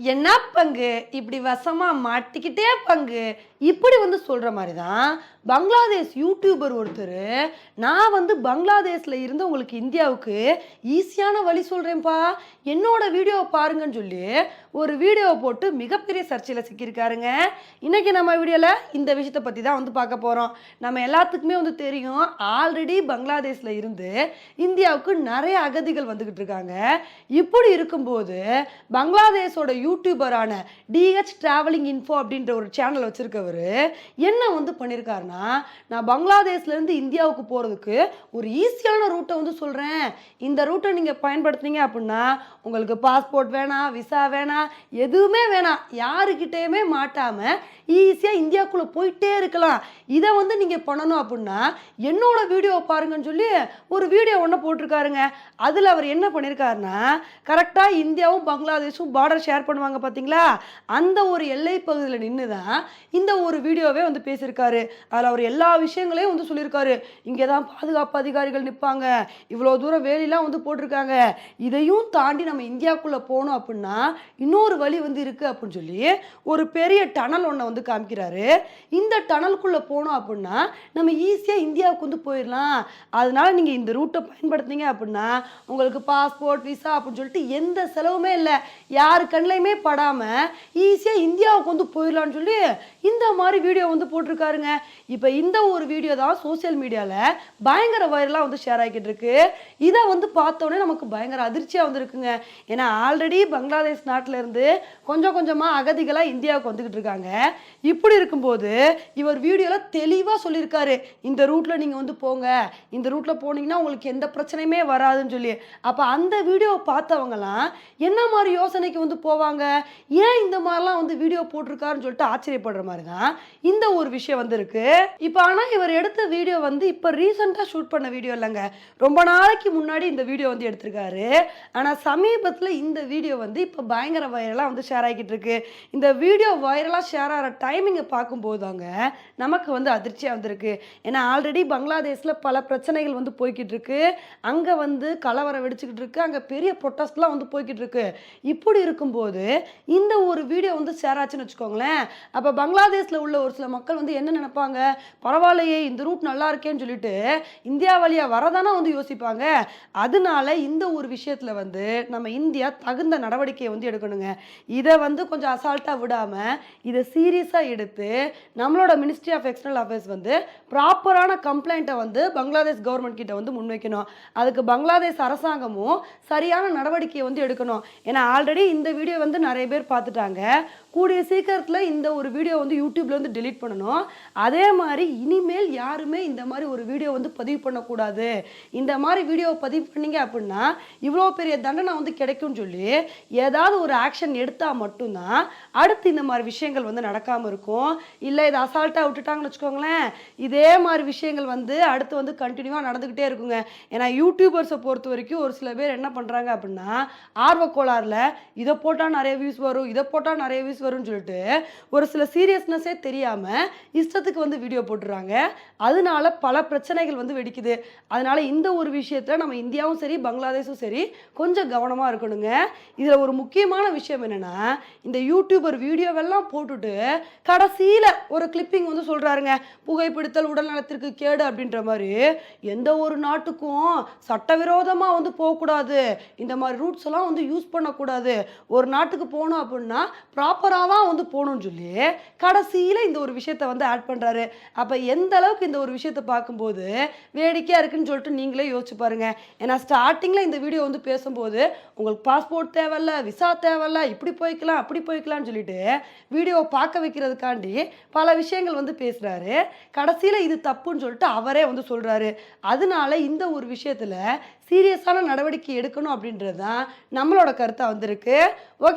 என்ன பங்கு? இப்படி வசமா மாட்டிக்கிட்டே பங்கு. இப்படி வந்து சொல்ற மாதிரி தான் பங்களாதேஷ் யூடியூபர் ஒருத்தர் நான் வந்து பங்களாதேஷில் இருந்து உங்களுக்கு இந்தியாவுக்கு ஈஸியான வழி சொல்கிறேன்ப்பா என்னோட வீடியோவை பாருங்கன்னு சொல்லி ஒரு வீடியோவை போட்டு மிகப்பெரிய சர்ச்சையில் சிக்கியிருக்காருங்க. இன்றைக்கி நம்ம வீடியோவில் இந்த விஷயத்தை பற்றி தான் வந்து பார்க்க போகிறோம் நம்ம எல்லாத்துக்குமே வந்து தெரியும் ஆல்ரெடி பங்களாதேஷில் இருந்து இந்தியாவுக்கு நிறைய அகதிகள் வந்துக்கிட்டு இருக்காங்க. இப்படி இருக்கும்போது பங்களாதேஷோட யூடியூபரான டிஹெச் ட்ராவலிங் இன்ஃபோ அப்படின்ற ஒரு சேனல் வச்சுருக்கவர் என்ன வந்து பண்ணியிருக்காருன்னா நான் பங்களாதேஷ்லேருந்து இந்தியாவுக்கு போகிறதுக்கு ஒரு ஈஸியான ரூட்டை வந்து சொல்கிறேன் இந்த ரூட்டை நீங்கள் பயன்படுத்துனீங்க அப்படின்னா உங்களுக்கு பாஸ்போர்ட் வேணாம் விசா வேணாம் எதுவுமே வேணாம். யாருக்கிட்டேயுமே மாட்டாமல் ஈஸியாக இந்தியாவுக்குள்ளே போயிட்டே இருக்கலாம். இதை வந்து நீங்கள் பண்ணணும் அப்படின்னா என்னோட வீடியோவை பாருங்கன்னு சொல்லி ஒரு வீடியோ ஒன்று போட்டிருக்காருங்க. அதில் அவர் என்ன பண்ணியிருக்காருன்னா கரெக்டாக இந்தியாவும் பங்களாதேஷும் பார்டர் ஷேர் பண்ணுவாங்க பார்த்தீங்களா அந்த ஒரு எல்லை பகுதியில் நின்று தான் இந்த ஒரு வீடியோவே வந்து பேசியிருக்காரு. அதில் அவர் எல்லா விஷயங்களையும் வந்து சொல்லியிருக்காரு. இங்கே தான் பாதுகாப்பு அதிகாரிகள் நிற்பாங்க இவ்வளோ தூரம் வேலிலாம் வந்து போட்டிருக்காங்க. இதையும் தாண்டி நம்ம இந்தியாவுக்குள்ளே போனோம் அப்படின்னா இன்னொரு வழி வந்து இருக்குது அப்படின்னு சொல்லி ஒரு பெரிய டனல் ஒன்றை வந்து காமிக்கிறாரு. இந்த டனலுக்குள்ளே போனோம் அப்படின்னா நம்ம ஈஸியாக இந்தியாவுக்கு வந்து போயிடலாம். அதனால நீங்கள் இந்த ரூட்டை பயன்படுத்துனீங்க அப்படின்னா உங்களுக்கு பாஸ்போர்ட் விசா அப்படின்னு சொல்லிட்டு எந்த செலவுமே இல்லை. யார் கண்ணிலையுமே படாமல் ஈஸியாக இந்தியாவுக்கு வந்து போயிடலாம்னு சொல்லி இந்த மாதிரி வீடியோ வந்து போட்டிருக்காருங்க. இப்போ இந்த ஒரு வீடியோ தான் சோஷியல் மீடியாவில் பயங்கர வைரலாக வந்து ஷேர் ஆகிக்கிட்டு இருக்கு. இதை வந்து பார்த்தோன்னே நமக்கு பயங்கர அதிர்ச்சியாக வந்துருக்குங்க. ஏன்னா ஆல்ரெடி பங்களாதேஷ் நாட்டில் இருந்து கொஞ்சம் கொஞ்சமாக அகதிகளாக இந்தியாவுக்கு வந்துக்கிட்டு இருக்காங்க. இப்படி இருக்கும்போது இவர் வீடியோவில் தெளிவாக சொல்லியிருக்காரு. இந்த ரூட்டில் நீங்கள் வந்து போங்க. இந்த ரூட்டில் போனீங்கன்னா உங்களுக்கு எந்த பிரச்சனையுமே வராதுன்னு சொல்லி. அப்போ அந்த வீடியோவை பார்த்தவங்கலாம் என்ன மாதிரி யோசனைக்கு வந்து போவாங்க? ஏன் இந்த மாதிரிலாம் வந்து வீடியோ போட்டிருக்காருன்னு சொல்லிட்டு ஆச்சரியப்படுற மாதிரி தான் இந்த ஒரு விஷயம் வந்து இருக்கு இப்போ ஆனால் இவர் எடுத்த வீடியோ வந்து இப்போ ரீசெண்டாக ஷூட் பண்ண வீடியோ இல்லைங்க. ரொம்ப நாளைக்கு முன்னாடி இந்த வீடியோ வந்து எடுத்திருக்காரு. ஆனால் சமீபத்தில் இந்த வீடியோ வந்து இப்போ பயங்கர வைரலாக வந்து ஷேர் ஆகிக்கிட்டு இருக்கு. இந்த வீடியோ வைரலாக ஷேர் ஆகிற டைமிங்கை பார்க்கும்போது தாங்க நமக்கு வந்து அதிர்ச்சியாக வந்திருக்கு. ஏன்னா ஆல்ரெடி பங்களாதேஷில் பல பிரச்சனைகள் வந்து போய்கிட்டு இருக்கு. அங்கே வந்து கலவரம் வெடிச்சுக்கிட்டு இருக்கு. அங்கே பெரிய ப்ரொட்டஸ்ட்லாம் வந்து போய்கிட்டு இருக்கு. இப்படி இருக்கும்போது இந்த ஒரு வீடியோ வந்து ஷேர் ஆச்சுன்னு வச்சுக்கோங்களேன். அப்போ பங்களாதேஷில் உள்ள ஒரு சில மக்கள் வந்து என்ன நினைப்பாங்க? பரவாயில்லையே இந்த ரூட் நல்லா இருக்கேன்னு சொல்லிட்டு இந்தியா வழியாக வரதானே வந்து யோசிப்பாங்க. அதனால இந்த ஒரு விஷயத்தில் வந்து நம்ம இந்தியா தகுந்த நடவடிக்கையை வந்து எடுக்கணுங்க. இதை வந்து கொஞ்சம் அசால்ட்டாக விடாமல் இதை சீரியஸாக எடுத்து நம்மளோட மினிஸ்ட்ரி ஆஃப் எக்ஸ்டர்னல் அஃபேர்ஸ் வந்து ப்ராப்பரான கம்ப்ளைண்ட்டை வந்து பங்களாதேஷ் கவர்மெண்ட் கிட்ட வந்து முன்வைக்கணும். அதுக்கு பங்களாதேஷ் அரசாங்கமும் சரியான நடவடிக்கையை வந்து எடுக்கணும். ஏன்னா ஆல்ரெடி இந்த வீடியோ வந்து நிறைய பேர் பார்த்துட்டாங்க. கூடிய சீக்கிரத்தில் இந்த ஒரு வீடியோ வந்து யூடியூப்ல வந்து delete பண்ணணும். அதே மாதிரி இனிமேல் யாருமே இந்த மாதிரி ஒரு வீடியோ வந்து பதிவு பண்ணக்கூடாது. இந்த மாதிரி வீடியோ பதிவு பண்ணீங்க அப்படின்னா இவ்வளோ பெரிய தண்டனை வந்து கிடைக்கும்னு சொல்லி ஏதாவது ஒரு ஆக்ஷன் எடுத்தால் மட்டும்தான் அடுத்து இந்த மாதிரி விஷயங்கள் வந்து நடக்காமல் இருக்கும். இல்லை இதை அசால்ட்டாக விட்டுட்டாங்கன்னு வச்சுக்கோங்களேன். இதே மாதிரி விஷயங்கள் வந்து அடுத்து வந்து கண்டினியூவாக நடந்துக்கிட்டே இருக்குங்க. ஏன்னா யூடியூபர்ஸை பொறுத்த வரைக்கும் ஒரு சில பேர் என்ன பண்ணுறாங்க அப்படின்னா ஆர்வ கோளாறுல இதை போட்டால் நிறைய வியூஸ் வரும். இதை போட்டால் நிறைய வியூஸ் வரும்னு சொல்லிட்டு ஒரு சில சீரியஸ்னஸே தெரியாமல் இஷ்டத்துக்கு வந்து வீடியோ போட்டுறாங்க. அதனால பல பிரச்சனைகள் வந்து வெடிக்குது. அதனால இந்த ஒரு விஷயத்தில் நம்ம இந்தியாவும் சரி பங்களாதேஷும் சரி கொஞ்சம் கவனமாக இருக்கணுங்க. இதில் ஒரு முக்கியமான விஷயம் என்னென்னா இந்த யூடியூபர் வீடியோவெல்லாம் போட்டுட்டு கடைசியில் ஒரு கிளிப்பிங் வந்து சொல்கிறாருங்க புகைப்பிடித்தல் உடல் நலத்திற்கு கேடு அப்படின்ற மாதிரி. எந்த ஒரு நாட்டுக்கும் சட்டவிரோதமாக வந்து போகக்கூடாது. இந்த மாதிரி ரூட்ஸ் எல்லாம் வந்து யூஸ் பண்ணக்கூடாது. ஒரு நாட்டுக்கு போகணும் அப்படின்னா ப்ராப்பராக தான் வந்து போகணும்னு சொல்லி கடைசியில் இந்த ஒரு விஷயத்த வந்து ஆட் பண்ணுறாரு அப்போ எந்த அளவுக்கு இந்த ஒரு விஷயத்தை பார்க்கும்போது வேடிக்கையாக இருக்குன்னு சொல்லிட்டு நீங்களே யோசிச்சு பாருங்க. ஏன்னா ஸ்டார்டிங்கில் இந்த வீடியோ வந்து பேசும்போது உங்களுக்கு பாஸ்போர்ட் தேவையில்ல விசா தேவையில்ல இப்படி போய்க்கலாம் அப்படி போய்க்கலாம்னு சொல்லிட்டு வீடியோவை பார்க்க வைக்கிறதுக்காண்டி பல விஷயங்கள் வந்து பேசுகிறாரு கடைசியில் இது தப்புன்னு சொல்லிட்டு அவரே வந்து சொல்கிறாரு அதனால இந்த ஒரு விஷயத்தில் சீரியஸான நடவடிக்கை எடுக்கணும் அப்படின்றது தான் நம்மளோட கருத்தாக வந்திருக்கு.